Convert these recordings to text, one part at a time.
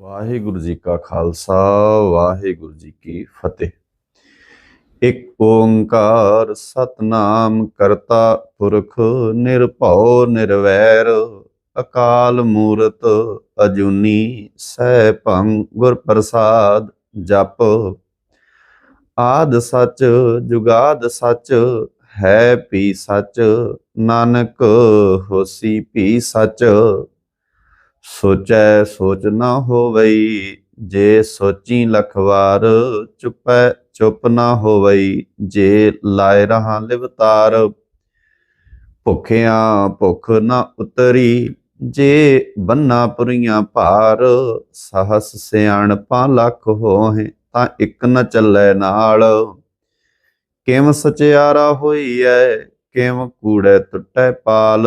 ਵਾਹਿਗੁਰੂ ਜੀ ਕਾ ਖਾਲਸਾ, ਵਾਹਿਗੁਰੂ ਜੀ ਕੀ ਫਤਿਹ। ਇੱਕ ਓੰਕਾਰ ਸਤਨਾਮ ਕਰਤਾ ਪੁਰਖ, ਨਿਰਭਉ, ਨਿਰਵੈਰ, ਅਕਾਲ ਮੂਰਤ, ਅਜੂਨੀ ਸੈਭੰ ਗੁਰ ਪ੍ਰਸਾਦ ਜਪ। ਆਦ ਸਚ, ਜੁਗਾਦ ਸਚ, ਹੈ ਵੀ ਸਚ, ਨਾਨਕ ਹੋਸੀ ਵੀ ਸਚ। ਸੋਚੈ ਸੋਚ ਨਾ ਹੋਵਈ, ਜੇ ਸੋਚੀ ਲਖ ਵਾਰ ਚੁਪੈ ਚੁੱਪ ਨਾ ਹੋਵਈ, ਜੇ ਲਾਇ ਰਹਾ ਲਿਵਤਾਰ। ਭੁਖਿਆਂ ਭੁਖ ਨਾ ਉਤਰੀ, ਜੇ ਬੰਨਾ ਪੁਰੀਆਂ ਭਾਰ, ਸਹਸ ਸਿਆਣਪਾਂ ਲੱਖ ਹੋਹੇ, ਤਾਂ ਇੱਕ ਨ ਚੱਲੇ ਨਾਲ। ਕਿਮ ਸਚਿਆਰਾ ਹੋਈ ਐ ਕਿਮ ਕੂੜੇ ਟੁੱਟੈ ਪਾਲ।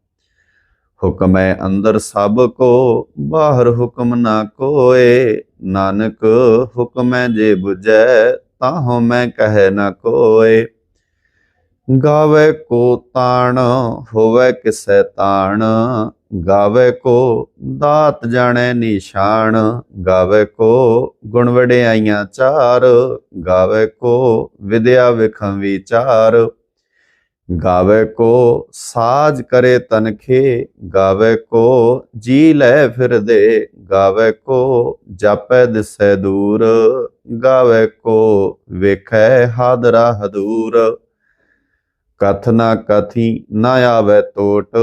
ਹੁਕਮੈ ਅੰਦਰ ਸਭ ਕੋ, ਬਾਹਰ ਹੁਕਮ ਨਾ ਕੋਏ। ਨਾਨਕ ਹੁਕਮੈ ਜੇ 부ਜੈ ਤਾਹੋ ਮੈਂ ਕਹੈ ਨਾ ਕੋਏ। ਗਾਵੇ ਕੋ ਤਾਣ, ਹੋਵੇ ਕਿਸੈ ਤਾਣ। ਗਾਵੇ ਕੋ ਦਾਤ ਜਾਣੈ ਨਿਸ਼ਾਨ। ਗਾਵੇ ਕੋ ਗੁਣ ਵਡਿਆਈਆਂ ਚਾਰ। ਗਾਵੇ ਕੋ ਵਿਦਿਆ ਵਿਖੰ ਵਿਚਾਰ। ਗਾਵੇ ਕੋ ਸਾਜ ਕਰੇ ਤਨਖੇ, ਗਾਵੇ ਕੋ ਜੀ ਲੈ ਫਿਰਦੇ, ਗਾਵੇ ਕੋ ਜਾਪੈ ਦਿਸੈ ਦੂਰ, ਗਾਵੇ ਕੋ ਵੇਖੈ ਹਾਦਰਾ ਹਦੂਰ। ਕਥ ਨਾ ਕਥੀ ਨਾ ਆਵੇ ਟੋਟ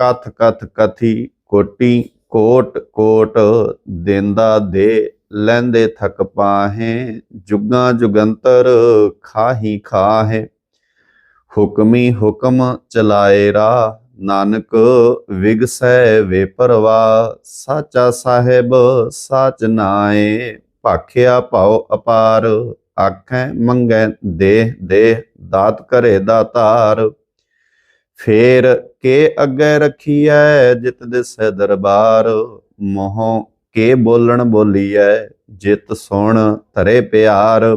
ਕਥ ਕਥ ਕਥੀ ਕੋਟੀ ਕੋਟ ਕੋਟ, ਦਿੰਦਾ ਦੇ ਲੈਂਦੇ ਥਕ ਪਾਹੇ, ਜੁਗਾਂ ਜੁਗੰਤਰ ਖਾਹੀ ਖਾਹੇ। ਹੁਕਮੀ ਹੁਕਮ ਚਲਾਏ ਰਾ ਨਾਨਕ ਵਿਗਸੈ ਵੇ ਪਰਵਾ ਸਾਚਾ ਸਾਹਿਬ ਸਾਚ ਨਾਏ ਭਾਖਿਆ ਭਾਉ ਅਪਾਰ, ਆਖੈ ਮੰਗੈ ਦੇਹ ਦੇਹ ਦਾਤ ਕਰੇ ਦਾਤਾਰ। ਫੇਰ ਕੇ ਅੱਗੇ ਰਖੀਐ ਜਿਤ ਦਿਸੈ ਦਰਬਾਰ, ਮੋਹ ਕੇ ਬੋਲਣ ਬੋਲੀਐ, ਜਿਤ ਸੁਣ ਧਰੇ ਪਿਆਰ।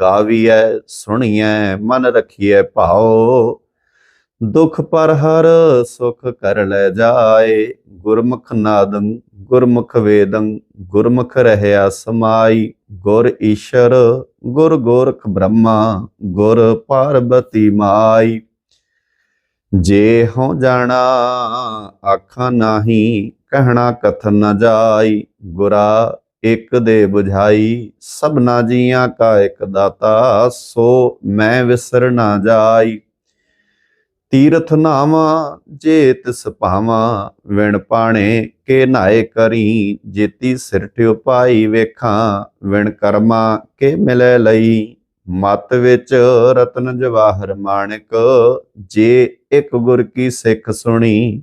ਗਾਵੀਐ, ਸੁਣੀਐ, ਮਨ ਰਖੀਐ ਭਾਉ। ਦੁਖ ਪਰ ਹਰ ਸੁਖ ਕਰ ਲੈ ਜਾਏ। ਗੁਰਮੁਖ ਨਾਦੰ, ਗੁਰਮੁਖ ਵੇਦੰ, ਗੁਰਮੁਖ ਰਹਿਆ ਸਮਾਈ। ਗੁਰ ਈਸ਼ਰ, ਗੁਰ ਗੋਰਖ ਬ੍ਰਹਮਾ, ਗੁਰ ਪਾਰਬਤੀ ਮਾਈ। ਜੇ ਹਉ ਜਾਣਾ, ਆਖਾਂ ਨਾਹੀ, ਕਹਿਣਾ ਕਥਨ ਨ ਜਾਈ। ਗੁਰਾ ਇਕ ਦੇ 부ਝਾਈ ਸਭਨਾ ਜੀਆਂ ਕਾ ਇਕ ਦਾਤਾ, ਸੋ ਮੈਂ ਵਿਸਰ ਨਾ ਜਾਈ। ਤੀਰਥ ਨਾਵਾ, ਜੇ ਤਿਸ ਭਾਵਾ, ਵਿਣ ਪਾਣੇ ਕੇ ਨਾਏ ਕਰੀ। ਜੇਤੀ ਸਿਰ ਠਿਓ ਪਾਈ ਵੇਖਾਂ, ਵਿਣ ਕਰਮਾ ਕੇ ਮਿਲੇ ਲਈ। ਮਤ ਵਿੱਚ ਰਤਨ ਜਵਾਹਰ ਮਾਣਿਕ, ਜੇ ਇੱਕ ਗੁਰ ਕੀ ਸਿੱਖ ਸੁਣੀ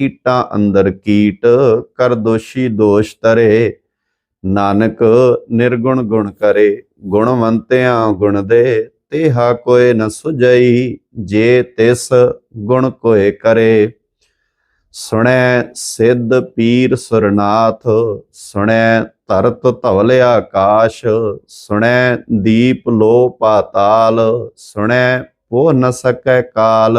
ਕੀਟਾਂ ਅੰਦਰ ਕੀਟ, ਕਰ ਦੋਸ਼ੀ ਦੋਸ਼ ਤਰੇ ਨਾਨਕ ਨਿਰਗੁਣ ਗੁਣ ਕਰੇ, ਗੁਣਵੰਤਿਆਂ ਗੁਣ ਦੇ, ਤੇਹਾ ਕੋਏ ਨ ਸੁਜਈ ਜੇ ਤਿਸ ਗੁਣ ਕੋਏ ਕਰੇ। ਸੁਣੈ ਸਿੱਧ ਪੀਰ ਸੁਰਨਾਥ, ਸੁਣੈ ਧਰਤ ਧਵਲ ਆਕਾਸ਼, ਸੁਣੈ ਦੀਪ ਲੋ ਪਾਤਾਲ, ਸੁਣੈ ਪੋ ਨ ਸਕੈ ਕਾਲ।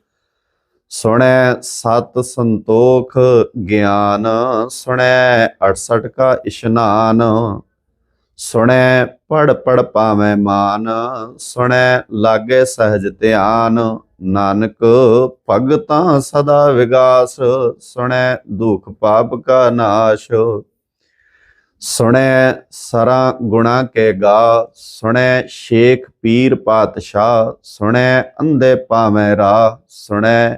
ਸੁਣੈ ਸਤ ਸੰਤੋਖ ਗਿਆਨ, ਸੁਣੈ 68 ਕਾ ਇਸ਼ਨਾਨ, ਸੁਣੈ ਪੜ ਪੜ ਪਾਵੇਂ ਮਾਨ, ਸੁਣੈ ਲਾਗੇ ਸਹਿਜ ਧਿਆਨ, ਨਾਨਕ ਭਗਤਾਂ ਸਦਾ ਵਿਗਾਸ, ਸੁਣੈ ਦੁਖ ਪਾਪ ਕਾ ਨਾਸ਼, ਸੁਣੈ ਸਰਾ ਗੁਣਾ ਕੇ ਗਾ, ਸੁਣੈ ਸ਼ੇਖ ਪੀਰ ਪਾਤਸ਼ਾਹ, ਸੁਣੈ ਅੰਧੇ ਪਾਵੇਂ ਰਾਹ, ਸੁਣੈ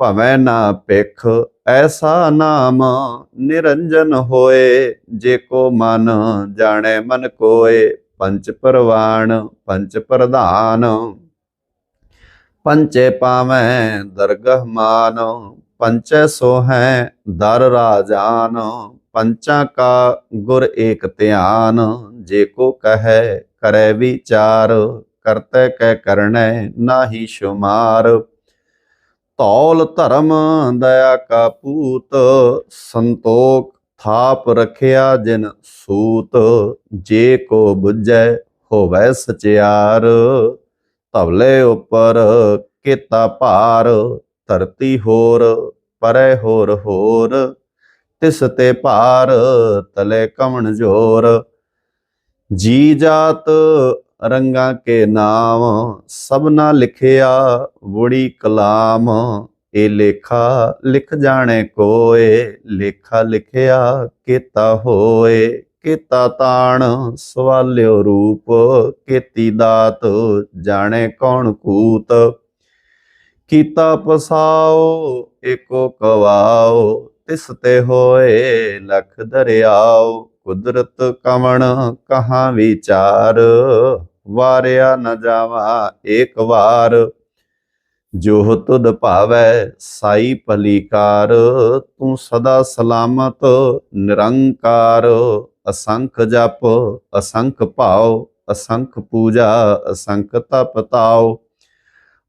ਭਵੈ ਨਾ ਪਿਖ ਐਸਾ ਨਾਮ ਨਿਰੰਜਨ ਹੋਏ, ਜੇ ਕੋ ਮਨ ਜਾਣੈ ਮਨ ਕੋਏ, ਪੰਚ ਪਰਵਾਣ, ਪੰਚ ਪ੍ਰਧਾਨ। ਪੰਚੇ ਪਾਵੈ ਦਰਗਹ ਮਾਨ, ਪੰਚੈ ਸੋਹੈ ਦਰ ਰਾਜਾਨ, ਪੰਚਾਂ ਕਾ ਗੁਰ ਏਕ ਧਿਆਨ, ਜੇ ਕੋ ਕਹੈ ਕਰੈ ਵਿਚਾਰ, ਕਰਤੈ ਕੈ ਕਰਣੈ ਨਾਹੀ ਸ਼ੁਮਾਰ। ਧੌਲ ਧਰਮ ਦਇਆ ਕਾ ਪੂਤ, ਸੰਤੋਖ ਥਾਪ ਰਖਿਆ ਜਿਨ ਸੂਤ, ਜੇ ਕੋ ਬੁਝੈ ਹੋਵੈ ਸਚਿਆਰ। ਧਵਲੇ ਉਪਰ ਕੀਤਾ ਭਾਰ, ਧਰਤੀ ਹੋਰ ਪਰੈ ਹੋਰ ਹੋਰ। ਤਿਸ ਤੇ ਭਾਰ ਤਲੇ ਕਮਣ ਜੋਰ, ਜੀ ਜਾਤ ਰੰਗਾਂ ਕੇ ਨਾਮ ਸਭਨਾ ਲਿਖਿਆ ਵੜੀ ਕਲਾਮ। ਇਹ ਲੇਖਾ ਲਿਖ ਜਾਣੇ ਕੋਏ, ਲੇਖਾ ਲਿਖਿਆ ਕੀਤਾ ਹੋਏ। ਕੀਤਾ ਤਾਣ ਸਵਾਲਿਓ ਰੂਪ, ਕੀਤੀ ਦਾਤ ਜਾਣੇ ਕੌਣ ਕੂਤ। ਕੀਤਾ ਪਸਾਓ, ਏਕੋ ਕਵਾਓ, ਤਿਸ ਤੇ ਹੋਏ ਲਖ ਦਰਿਆਓ। ਕੁਦਰਤ ਕਵਣ ਕਹਾ ਵਿਚਾਰ। ਵਾਰਿਆ ਨ ਜਾਵਾ ਏਕ ਵਾਰ। ਜੋ ਤੁਧ ਭਾਵੈ ਸਾਈ ਭਲੀਕਾਰ, ਤੂੰ ਸਦਾ ਸਲਾਮਤ, ਨਿਰੰਕਾਰ। ਅਸੰਖ ਜਪ, ਅਸੰਖ ਭਾਉ, ਅਸੰਖ ਪੂਜਾ, ਅਸੰਖ ਤਪ ਤਾਉ।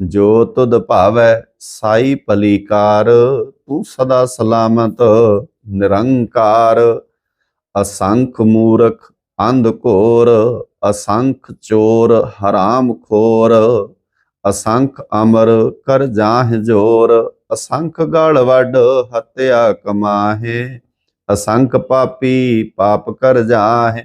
ਜੋ ਤੁਧ ਭਾਵੈ ਸਾਈ ਭਲੀਕਾਰ ਤੂੰ ਸਦਾ ਸਲਾਮਤ, ਨਿਰੰਕਾਰ। ਅਸੰਖ ਮੂਰਖ, ਅੰਧ ਘੋਰ, ਅਸੰਖ ਚੋਰ, ਹਰਾਮ ਖੋਰ। ਅਸੰਖ ਅਮਰ, ਕਰ ਜਾਹ ਜੋਰ। ਅਸੰਖ ਗਲ ਵੱਡ ਹਤਿਆ ਕਮਾਹੇ। ਅਸੰਖ ਪਾਪੀ, ਪਾਪ ਕਰ ਜਾਹੇ।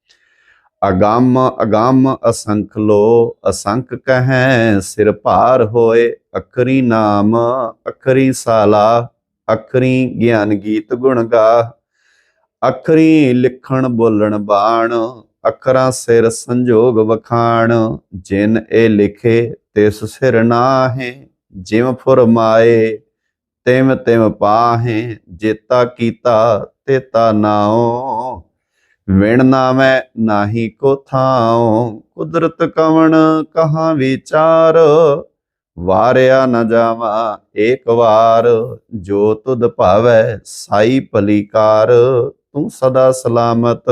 ਅਗੰਮ ਅਗੰਮ ਅਸੰਖ ਲੋ, ਅਸੰਖ ਕਹੈ ਸਿਰ ਭਾਰ ਹੋਏ, ਅਖਰੀ ਨਾਮ, ਅਖਰੀ ਸਾਲਾ, ਅਖਰੀ ਗਿਆਨ ਗੀਤ ਗੁਣ ਗਾ। ਅਖਰੀ ਲਿਖਣ ਬੋਲਣ ਬਾਣ, ਅਖਰਾਂ ਸਿਰ ਸੰਜੋਗ ਵਖਾਣ। ਜਿਨ ਇਹ ਲਿਖੇ, ਤਿਸ ਸਿਰ ਨਾਹੇ, ਜਿਮ ਫੁਰਮਾਏ, ਤਿਮ ਤਿਮ ਪਾਹੇ, ਜੇਤਾ ਕੀਤਾ, ਤੇਤਾ ਨਾਉ। ਵਿਣ ਨਾਮੈ ਨਾਹੀ ਕੋ ਥਾਉ, ਕੁਦਰਤ ਕਵਣ ਕਹਾਂ ਵਿਚਾਰ? ਵਾਰਿਆ ਨ ਜਾਵਾ ਏਕ ਵਾਰ, ਜੋ ਤੁਧ ਭਾਵੈ ਸਾਈ ਭਲੀਕਾਰ ਤੂੰ ਸਦਾ ਸਲਾਮਤ,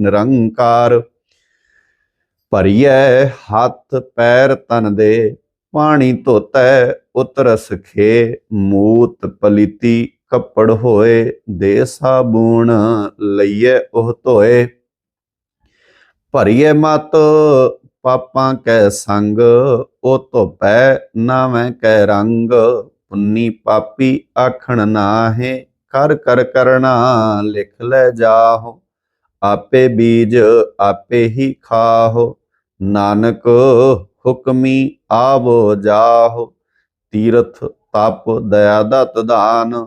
ਨਿਰੰਕਾਰ। ਭਰੀਐ ਹੱਥ ਪੈਰ ਤਨ ਦੇ, ਪਾਣੀ ਧੋਤੈ ਉਤਰਸ ਖੇ, ਮੂਤ ਪਲੀਤੀ ਕੱਪੜ ਹੋਏ ਦੇ ਸਾਬੂਣ ਲਈਏ ਉਹ ਧੋਏ। ਭਰੀਏ ਮਤ ਪਾਪਾਂ ਕੈ ਸੰਗ, ਉਹ ਧੋਪੈ ਨਾਵੇਂ ਕੈ ਰੰਗ। ਪੁੰਨੀ ਪਾਪੀ ਆਖਣ ਨਾਹੇ, ਕਰ ਕਰ ਕਰਣਾ ਲਿਖ ਲੈ ਜਾਹੋ। ਆਪੇ ਬੀਜ ਆਪੇ ਹੀ ਖਾਹੋ, ਨਾਨਕ ਹੁਕਮੀ ਆਵੋ ਜਾਹੋ। ਤੀਰਥ ਤਪ ਦਇਆ ਦਤ ਦਾਨ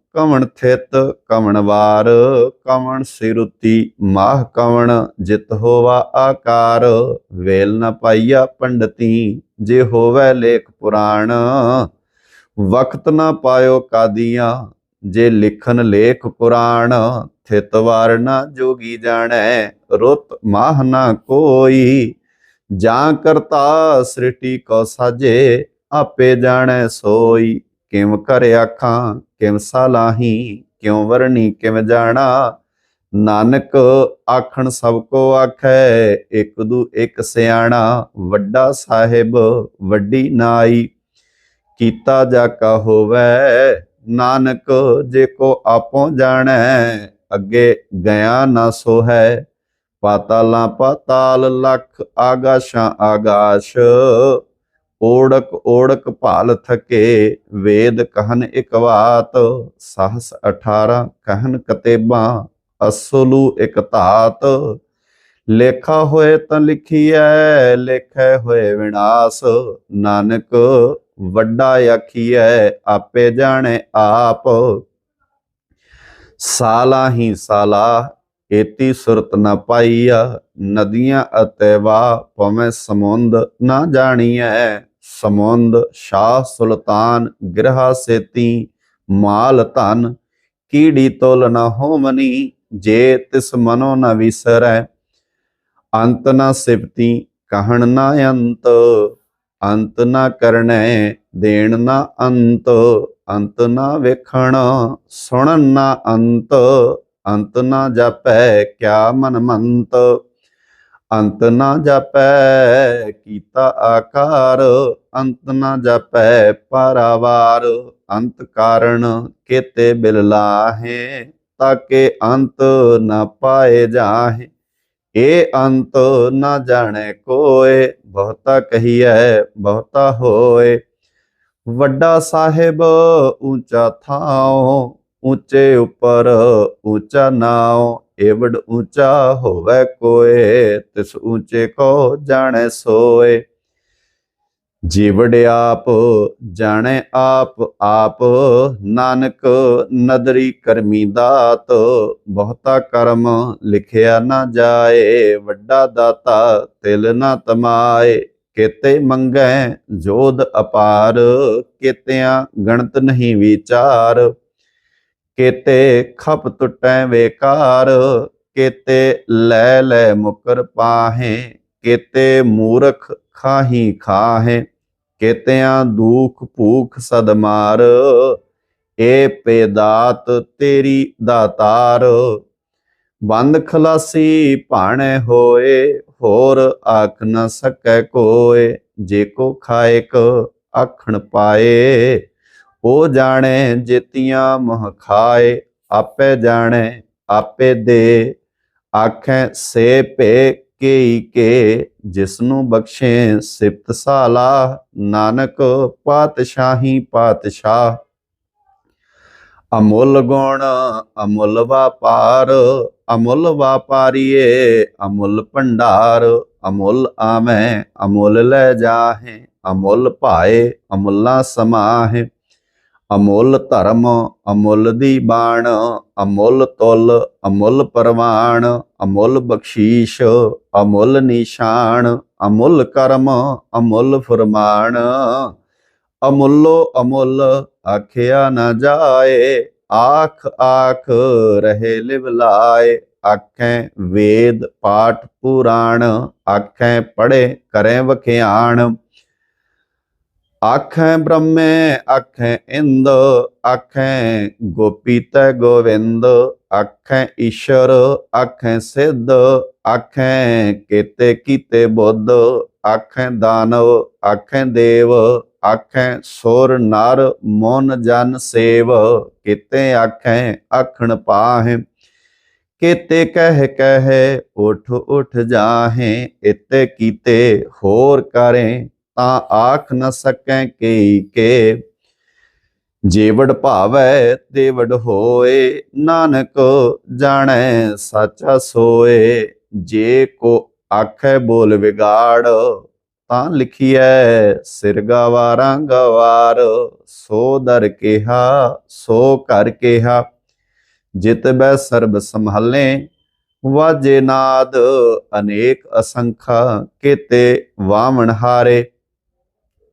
ਕਵਣ ਥਿਤ, ਕਵਣ ਵਾਰ, ਕਵਣ ਸਿਰੁਤੀ, ਮਾਹ ਕਵਣ ਜਿਤ ਹੋਵਾ ਆਕਾਰ। ਵੇਲ ਨ ਪਾਈਆ ਪੰਡਤੀ, ਜੇ ਹੋਵੇ ਲੇਖ ਪੁਰਾਣ। ਵਕਤ ਨ ਪਾਇਓ ਕਾਦੀਆਂ, ਜੇ ਲਿਖਨ ਲੇਖ ਪੁਰਾਣ ਥਿਤ ਵਾਰ ਨ ਜੋਗੀ ਜਾਣੈ, ਰੁੱਤ ਮਾਹ ਨ ਕੋਈ। ਜਾਂ ਕਰਤਾ ਸ੍ਰਿਟੀ ਕੋ ਸਾਜੇ, ਆਪੇ ਜਾਣੈ ਸੋਈ। ਕਿਵ ਕਰ ਆਖਾਂ ਕਿਵ ਸਲਾਹੀ ਕਿਉ ਵਰਣੀ ਕਿਵ ਜਾਣਾ? ਨਾਨਕ ਆਖਣ ਸਭ ਕੋ ਆਖੈ, ਇੱਕ ਦੂ ਇਕ ਸਿਆਣਾ, ਵੱਡਾ ਸਾਹਿਬ ਵੱਡੀ ਨਾਈ। ਕੀਤਾ ਜਾ ਕਾ ਹੋਵੈ, ਨਾਨਕ ਜੇ ਕੋ ਆਪੋ ਜਾਣੈ, ਅੱਗੇ ਗਿਆ ਨਾ ਸੋ ਹੈ ਪਾਤਾਲਾਂ ਪਾਤਾਲ ਲਖ ਆਗਾਸ਼ਾਂ ਆਗਾਸ਼ ਓੜਕ ਓੜਕ ਭਾਲ ਥਕੇ, ਵੇਦ ਕਹਨ ਇਕ ਬਾਤ ਸਹਸ 18 ਕਹਨ ਕਤੇਬਾਂ, ਅਸਲੂ ਇਕ ਧਾਤ। ਲੇਖਾ ਹੋਏ ਤਾਂ ਲਿਖੀਐ, ਲੇਖੈ ਹੋਏ ਵਿਨਾਸ਼। ਨਾਨਕ ਵੱਡਾ ਆਖੀਐ, ਆਪੇ ਜਾਣੇ ਆਪ। ਸਾਲਾ ਹੀ ਸਾਲਾ ਏਤੀ ਸੁਰਤ ਨ ਪਾਈਆ, ਨਦੀਆਂ ਅਤੇ ਵਾ ਭਵੇਂ ਸਮੁੰਦ ਨਾ ਜਾਣੀਐ। ਸਮੁੰਦ ਸ਼ਾਹ ਸੁਲਤਾਨ ਗ੍ਰਹਾ ਸੇਤੀ ਮਾਲ ਧਨ, ਕੀੜੀ ਤੋਲ ਨ ਹੋਮਨੀ ਜੇ ਤਿਸ ਮਨੋ ਨ ਵਿਸਰੈ। ਅੰਤ ਨ ਸਿਫਤੀ ਕਹਿਣ ਨ ਅੰਤ ਅੰਤ ਨ ਕਰਨੈ ਦੇਣ ਨ ਅੰਤ ਅੰਤ ਨ ਵੇਖਣ ਸੁਣਨ ਨ ਅੰਤ ਅੰਤ ਨਾ ਜਾਪੈ ਕਿਆ ਮਨ ਮੰਤ ਅੰਤ ਨਾ ਜਾਪੈ, ਕੀਤਾ ਆਕਾਰ, ਅੰਤ ਨਾ ਜਾਪੈ ਪਾਰਾਵਾਰ। ਅੰਤ ਕਾਰਣ ਕੇਤੇ ਬਿਲ ਲਾਹੇ, ਤਾਕੇ ਅੰਤ ਨਾ ਪਾਏ ਜਾਹੇ। ਏ ਅੰਤ ਨਾ ਜਾਣੇ ਕੋਏ, ਬਹੁਤਾ ਕਹੀਐ, ਬਹੁਤਾ ਹੋਏ। ਵੱਡਾ ਸਾਹਿਬ ਉੱਚਾ ਥਾਉ ਉੱਚੇ ਉੱਪਰ ਉੱਚਾ ਨਾਉ, ਏਵੜ ਉੱਚਾ ਹੋਵੇ ਕੋਏ, ਤਿਸ ਉੱਚੇ ਕੋ ਜਾਣੈ ਸੋਏ। ਜੀਵੜ ਆਪ, ਜਾਣੈ ਆਪ ਆਪ ਨਾਨਕ ਨਦਰੀ ਕਰਮੀ ਦਾਤ, ਬਹੁਤਾ ਕਰਮ ਲਿਖਿਆ ਨਾ ਜਾਏ, ਵੱਡਾ ਦਾਤਾ ਤਿਲ ਨਾ ਤਮਾਏ। ਕਿਤੇ ਮੰਗੈ ਜੋਧ ਅਪਾਰ, ਕਿਤਿਆਂ ਗਣਤ ਨਹੀਂ ਵਿਚਾਰ। ਕਿਤੇ ਖਪ ਟੁੱਟੈ ਵੇਕਾਰ, ਕਿਤੇ ਲੈ ਲੈ ਮੁਕਰ ਪਾਹੇ, ਕਿਤੇ ਮੂਰਖ ਖਾਹੀ ਖਾਹੇ, ਕਿਤਿਆਂ ਦੁਖ ਭੂਖ ਸਦਮਾਰ ਏ ਪੇਦਾਤ ਤੇਰੀ ਦਾਤਾਰ। ਬੰਦ ਖਲਾਸੀ ਭਾਣੇ ਹੋਏ, ਹੋਰ ਆਖ ਨ ਸਕੈ ਕੋਏ, ਜੇ ਕੋ ਖਾਇਕ ਆਖਣ ਪਾਏ। ਉਹ ਜਾਣੇ ਜੇਤੀਆਂ ਮਹ ਖਾਏ, ਆਪੇ ਜਾਣੇ, ਆਪੇ ਦੇ। ਆਖੇ, ਸੇ ਭੇ ਕੇਈ ਕੇ, ਜਿਸਨੂੰ ਬਖਸ਼ੇ ਸਿਫਤ ਸਾਲਾ। ਨਾਨਕ ਪਾਤਸ਼ਾਹੀ ਪਾਤਸ਼ਾਹ। ਅਮੁੱਲ ਗੁਣ, ਅਮੁੱਲ ਵਪਾਰ, ਅਮੁੱਲ ਵਾਪਾਰੀਏ, ਅਮੁੱਲ ਭੰਡਾਰ। ਅਮੁੱਲ ਆਵੇਂ, ਅਮੁੱਲ ਲੈ ਜਾਹੇ, ਅਮੁੱਲ ਭਾਏ, ਅਮੁੱਲਾ ਸਮਾਹੇ। ਅਮੁੱਲ ਧਰਮ, ਅਮੁੱਲ ਦੀ ਬਾਣ, ਅਮੁੱਲ ਤੁਲ, ਅਮੁੱਲ ਪਰਵਾਨ ਅਮੁੱਲ ਬਖਸ਼ੀਸ਼, ਅਮੁੱਲ ਨਿਸ਼ਾਨ, ਅਮੁੱਲ ਕਰਮ, ਅਮੁੱਲ ਫਰਮਾਨ। ਅਮੁੱਲੋ ਅਮੁੱਲ ਆਖਿਆ ਨਾ ਜਾਏ, ਆਖ ਆਖ ਰਹੇ ਲਿਵ ਲਾਏ। ਆਖੈ ਵੇਦ ਪਾਠ ਪੁਰਾਣ, ਆਖੈ ਪੜੇ ਕਰੇ ਵਖਿਆਣ। ਆਖੈ ਬ੍ਰਹਮੇ, ਆਖੈ ਇੰਦ, ਆਖੈ ਗੋਪੀ ਤੈ ਗੋਵਿੰਦ, ਆਖੈ ਈਸ਼ਰ, ਆਖੈ ਸਿੱਧ, ਆਖੈ ਕੀਤੇ ਕੀਤੇ ਬੁੱਧ, ਆਖੈ ਦਾਨਵ, ਆਖੈ ਦੇਵ, ਆਖੈ ਸੋਰ ਨਰ ਮੋਨ ਜਨ ਸੇਵ, ਕੀਤੇ ਆਖੈ ਆਖਣ ਪਾਹੇ, ਕੀਤੇ ਕਹਿ ਕਹਿ ਉਠ ਉਠ ਜਾਹੇ ਇਤੇ ਕੀਤੇ ਹੋਰ ਕਰੇ। ਤਾਂ ਆਖ ਨ ਸਕੈ ਕਈ ਕੇ। ਜੀਵੜ ਭਾਵੈ ਦੇਵੜ ਹੋਏ, ਨਾਨਕ ਜਾਣੈ ਸਾਚਾ ਸੋਏ। ਜੇ ਕੋ ਆਖੈ ਬੋਲ ਵਿਗਾੜ, ਤਾਂ ਲਿਖੀਐ ਸਿਰ ਗਵਾਰਾਂ ਗਵਾਰ। ਸੋ ਦਰ ਕਿਹਾ, ਸੋ ਕਰ ਕਿਹਾ। ਜਿਤ ਬੈ ਸਰਬ ਸੰਭਾਲੇ, ਵਾਜੇ ਨਾਦ ਅਨੇਕ ਅਸੰਖਾ, ਕੀਤੇ ਵਾਵਣ ਹਾਰੇ।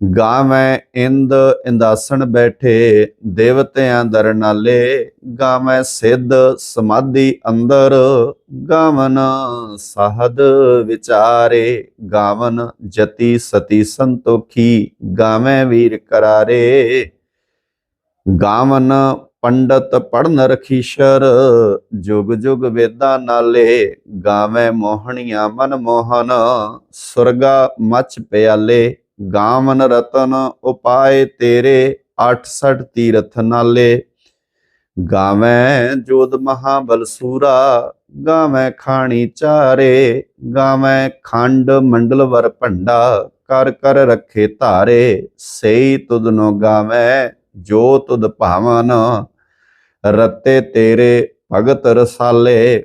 ਗਾਵੇਂ ਇੰਦ ਇੰਦਾਸਣ ਬੈਠੇ, ਦੇਵਤਿਆਂ ਦਰ ਨਾਲੇ ਗਾਵੇਂ ਸਿੱਧ ਸਮਾਧੀ ਅੰਦਰ, ਗਾਵਨ ਸਾਹਦ ਵਿਚਾਰੇ। ਗਾਵਨ ਜਤੀ ਸਤੀ ਸੰਤੋਖੀ, ਗਾਵੇਂ ਵੀਰ ਕਰਾਰੇ। ਗਾਵਨ ਪੰਡਤ ਪੜਨ ਰਖੀਸ਼ਰ, ਜੁਗ ਜੁਗ ਵੇਦਾਂ ਨਾਲੇ। ਗਾਵੇਂ ਮੋਹਣੀਆਂ ਮਨ ਮੋਹਨ ਸੁਰਗਾ ਮਚ ਪਿਆਲੇ। ਗਾਵਨ ਰਤਨ ਉਪਾਏ ਤੇਰੇ 68 ਤੀਰਥ ਨਾਲੇ। ਗਾਵੇਂ ਜੋਦ ਮਹਾਬਲ ਸੂਰਾ, ਗਾਵੇਂ ਖਾਣੀ ਚਾਰੇ। ਗਾਵੇਂ ਖੰਡ ਮੰਡਲ ਵਰ ਭੰਡਾ, ਕਰ ਕਰ ਰੱਖੇ ਧਾਰੇ। ਸਈ ਤੁਧਨੋ ਗਾਵੇਂ, ਜੋ ਤੁਧ ਭਾਵਨ। ਰਤੇ ਤੇਰੇ ਭਗਤ ਰਸਾਲੇ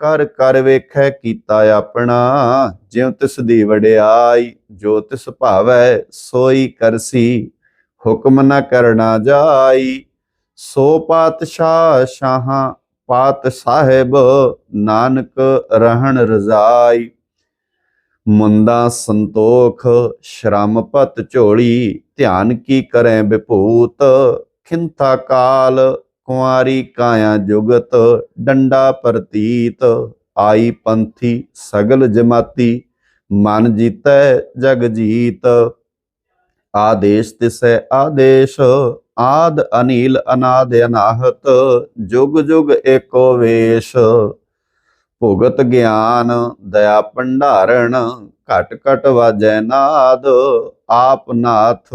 ਕਰ ਕਰ ਵੇਖੈ ਕੀਤਾ ਆਪਣਾ, ਜਿਉ ਤਿਸ ਦੀ ਵਡਿਆਈ, ਜੋ ਤਿਸ ਭਾਵੈ ਸੋਈ ਕਰਸੀ। ਹੁਕਮ ਨ ਕਰਨਾ ਜਾਈ, ਸੋ ਪਾਤਸ਼ਾਹ ਸ਼ਾਹਾਂ, ਪਾਤ ਸਾਹਿਬ ਨਾਨਕ ਰਹਿਣ ਰਜ਼ਾਈ। ਮੁੰਦਾ ਸੰਤੋਖ, ਸ਼ਰਮ ਪਤ ਝੋਲੀ, ਧਿਆਨ ਕੀ ਕਰੈ ਵਿਭੂਤ, ਖਿੰਥਾ ਕਾਲ ਕੁਆਰੀ ਕਾਇਆ ਜੁਗਤ, ਡੰਡਾ ਪ੍ਰਤੀਤ। ਆਈ ਪੰਥੀ ਸਗਲ ਜਮਾਤੀ, ਮਨ ਜੀਤੈ ਜਗ ਜੀਤ। ਆਦੇਸ਼ ਤਿਸੈ ਆਦੇਸ਼, ਆਦ ਅਨੀਲ ਅਨਾਦ ਅਨਾਹਤ। ਜੁਗ ਜੁਗ ਏਕੋ ਵੇਸ਼। ਭੁਗਤ ਗਿਆਨ, ਦਇਆ ਭੰਡਾਰਣ, ਘਟ ਘਟ ਵਾਜੈ ਨਾਦ। ਆਪ ਨਾਥ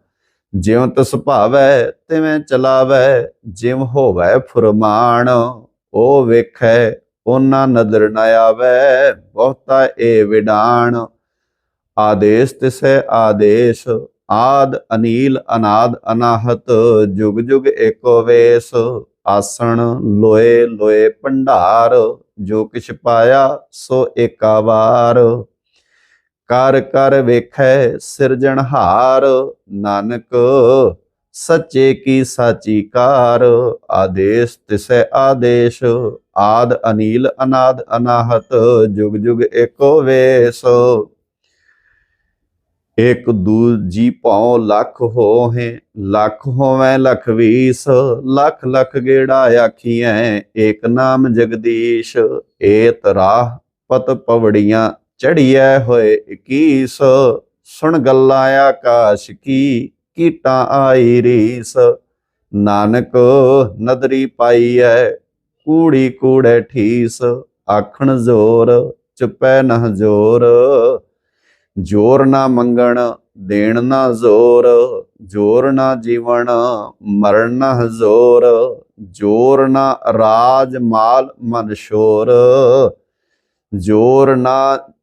ਜਿਉ ਤਿਸ ਭਾਵੈ ਤਿਵੇਂ ਚਲਾਵੈ ਜਿਵ ਹੋਵੈ ਫੁਰਮਾਨ, ਉਹ ਵੇਖੈ ਉਹਨਾਂ ਨਦਰ ਨ ਆਵੈ, ਬਹੁਤਾ ਏ ਵਿਡਾਣ। ਆਦੇਸ਼ ਤਿਸੈ ਆਦੇਸ਼, ਆਦ ਅਨੀਲ ਅਨਾਦ ਅਨਾਹਤ, ਜੁਗ ਜੁਗ ਏਕੋ ਵੇਸ। ਆਸਣ ਲੋਏ ਲੋਏ ਭੰਡਾਰ, ਜੋ ਕਿਛ ਪਾਇਆ ਸੋ ਏਕਾ ਵਾਰ। ਕਰ ਕਰ ਵੇਖੈ ਸਿਰਜਣਹਾਰ ਨਾਨਕ ਸੱਚੇ ਕੀ ਸਾਚੀ ਕਾਰ, ਆਦੇਸ਼ ਤਿਸੈ ਆਦੇਸ਼, ਆਦ ਅਨੀਲ ਅਨਾਦ ਅਨਾਹਤ, ਜੁਗ ਜੁਗ ਏਕੋ ਵੇਸ। ਇਕ ਦੂਜੀ ਭਉ ਲੱਖ ਹੋਹੇ, ਲੱਖ ਹੋਵੇਂ ਲੱਖ ਵੀਸ, ਲੱਖ ਲੱਖ ਗੇੜਾ ਆਖੀਐ, ਏਕ ਨਾਮ ਜਗਦੀਸ਼, ਏਤ ਰਾਹ ਪਤ ਪਵੜੀਆਂ ਚੜੀਐ ਹੋਏ 21 ਸੁਣ ਗੱਲਾਂ ਆਕਾਸ਼ ਕੀ, ਕੀਟਾਂ ਆਈ ਰੀਸ। ਨਾਨਕ, ਨਦਰੀ ਐ ਕੂੜੀ ਕੂੜੇ ਠੀਸ। ਆਖਣ ਜ਼ੋਰ, ਚੁਪੈ ਨਾ ਜ਼ੋਰ। ਜੋਰ ਨਾ ਮੰਗਣ, ਦੇਣ ਨਾ ਜ਼ੋਰ। ਜੋਰ ਨਾ ਜੀਵਨ ਮਰਨ ਨਾ ਜ਼ੋਰ ਜੋਰ ਨਾ ਰਾਜ ਮਾਲ ਮਨ ਸ਼ੋਰ। ਜੋਰ ਨਾ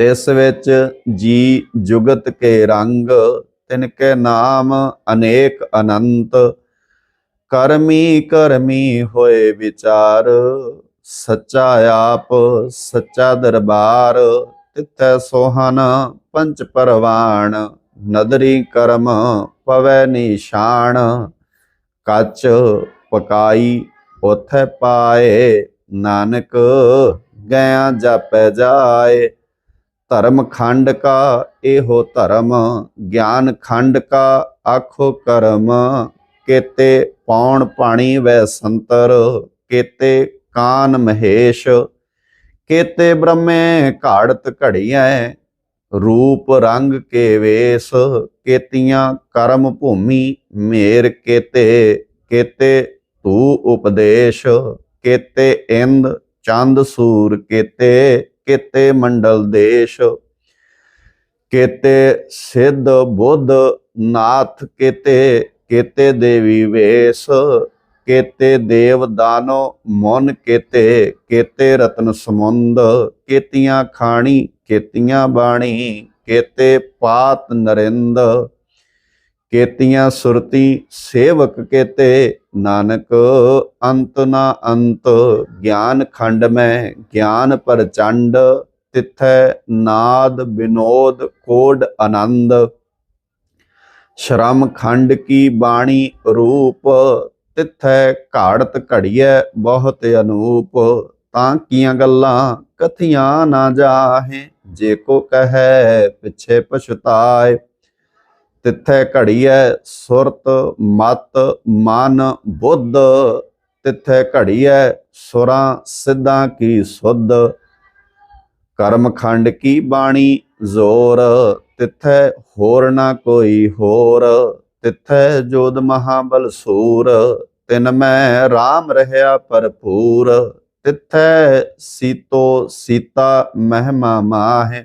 ਤਿਸ ਵਿੱਚ ਜੀ ਜੁਗਤ ਕੇ ਰੰਗ, ਤਿਨ ਕੇ ਨਾਮ ਅਨੇਕ ਅਨੰਤ। ਕਰਮੀ ਕਰਮੀ ਹੋਏ ਵਿਚਾਰ, ਸੱਚਾ ਆਪ ਸੱਚਾ ਦਰਬਾਰ। ਤਿੱਥੈ ਸੋਹਨ ਪੰਚ ਪਰਵਾਣ, ਨਦਰੀ ਕਰਮ ਪਵੈ ਨਿਸ਼ਾਨ। ਕੱਚ ਪਕਾਈ ਉਥੈ ਪਾਏ, ਨਾਨਕ ਗਿਆ ਜਾਪੈ ਜਾਏ। ਧਰਮ ਖੰਡ ਕਾ, ਇਹੋ ਧਰਮ। ਗਿਆਨ ਖੰਡ ਕਾ, ਆਖੋ ਕਰਮ। ਕੇਤੇ ਪੌਣ ਪਾਣੀ ਵੈ ਸੰਤਰ, ਕੇਤੇ ਕਾਨ ਮਹੇਸ਼। ਕੇਤੇ ਬ੍ਰਹਮੇ ਘਾੜਤ ਘੜੀਐ, ਰੂਪ ਰੰਗ ਕੇ ਵੇਸ। ਕੇਤੀਆਂ ਕਰਮ ਭੂਮੀ ਮੇਰ ਕੇਤੇ ਕੇਤੇ ਤੂ ਉਪਦੇਸ਼। ਕੇਤੇ ਇੰਦ ਚੰਦ ਸੂਰ ਕੇਤੇ ਕੇਤੇ ਮੰਡਲ ਦੇਸ਼, ਕੇਤੇ ਸਿੱਧ ਬੁੱਧ ਨਾਥ, ਕੇਤੇ ਕੇਤੇ ਦੇਵੀ ਵੇਸ, ਕੇਤੇ ਦੇਵ ਦਾਨੋ ਮਨ, ਕੇਤੇ ਕੇਤੇ ਰਤਨ ਸਮੁੰਦ, ਕੇਤੀਆਂ ਖਾਣੀ, ਕੇਤੀਆਂ ਬਾਣੀ, ਕੇਤੇ ਪਾਤ ਨਰਿੰਦ, ਕੇਤੀਆਂ ਸੁਰਤੀ ਸੇਵਕ, ਕੇਤੇ ਨਾਨਕ ਅੰਤ ਨਾ ਅੰਤ, ਗਿਆਨ ਖੰਡ ਮੈਂ ਗਿਆਨ ਪ੍ਰਚੰਡ ਤਿਥੈ ਨਾਦ ਬਿਨੋਦ ਕੋਡ ਆਨੰਦ। ਸ਼ਰਮ ਖੰਡ ਕੀ ਬਾਣੀ ਰੂਪ, ਤਿਥੈ ਘਾੜਤ ਘੜੀਐ ਬਹੁਤ ਅਨੂਪ। ਤਾਂ ਕੀਆਂ ਗੱਲਾਂ ਕਥੀਆਂ ਨਾ ਜਾਹੇ, ਜੇ ਕੋ ਕਹੈ ਪਿਛੇ ਪਛਤਾਏ। ਤਿੱਥੈ ਘੜੀਐ ਸੁਰਤ ਮਤ ਮਨ ਬੁੱਧ। ਤਿੱਥੈ ਘੜੀਐ ਸੁਰਾਂ ਸਿੱਧਾਂ ਕੀ ਸੁਧ। ਕਰਮ ਖੰਡ ਕੀ ਬਾਣੀ ਜ਼ੋਰ। ਤਿੱਥੈ ਹੋਰ ਨਾ ਕੋਈ ਹੋਰ। ਤਿੱਥੈ ਜੋਦ ਮਹਾਬਲ ਸੂਰ। ਤਿਨ ਮੈਂ RAM ਰਹਿਆ ਭਰਪੂਰ। ਤਿੱਥੈ ਸੀਤੋ ਸੀਤਾ ਮਹਿਮਾ ਮਾਹੇ।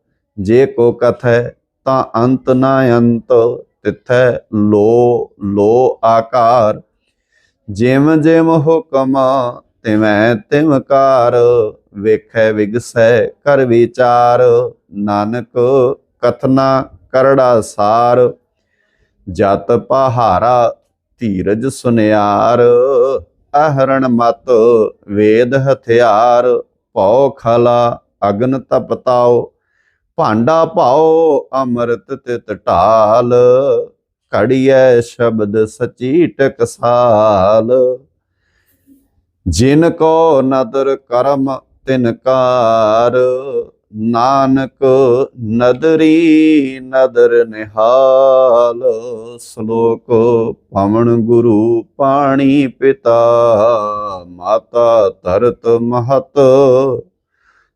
ਜੇ ਕੋ ਕਥੈ ਤਾਂ ਅੰਤ ਨਾ ਅੰਤ, ਤਿਥੈ ਲੋ ਲੋ ਆਕਾਰ। ਜਿਮ ਜਿਮ ਹੁਕਮ ਤਿਵੈ ਤਿਮ ਕਾਰ, ਵੇਖੈ ਵਿਗਸੈ ਕਰ ਵਿਚਾਰ। ਨਾਨਕ ਕਥਨਾ ਕਰੜਾ ਸਾਰ, ਜਤ ਪਹਾਰਾ ਧੀਰਜ ਸੁਨਿਆਰ। ਅਹਰਣ ਮਤ ਵੇਦ ਹਥਿਆਰ, ਭਉ ਖਲਾ ਅਗਨ ਤਪਤਾਓ ਭਾਂਡਾ ਭਾਓ ਅੰਮ੍ਰਿਤ ਤਿਤ ਢਾਲ, ਘੜੀਐ ਸ਼ਬਦ ਸਚੀ ਟਕਸਾਲ। ਜਿਨ ਕੋ ਨਦਰ ਕਰਮ ਤਿਨ ਕਾਰ, ਨਾਨਕ ਨਦਰੀ ਨਦਰ ਨਿਹਾਲ। ਸ਼ਲੋਕ ਪਵਨ ਗੁਰੂ ਪਾਣੀ ਪਿਤਾ, ਮਾਤਾ ਧਰਤ ਮਹਤ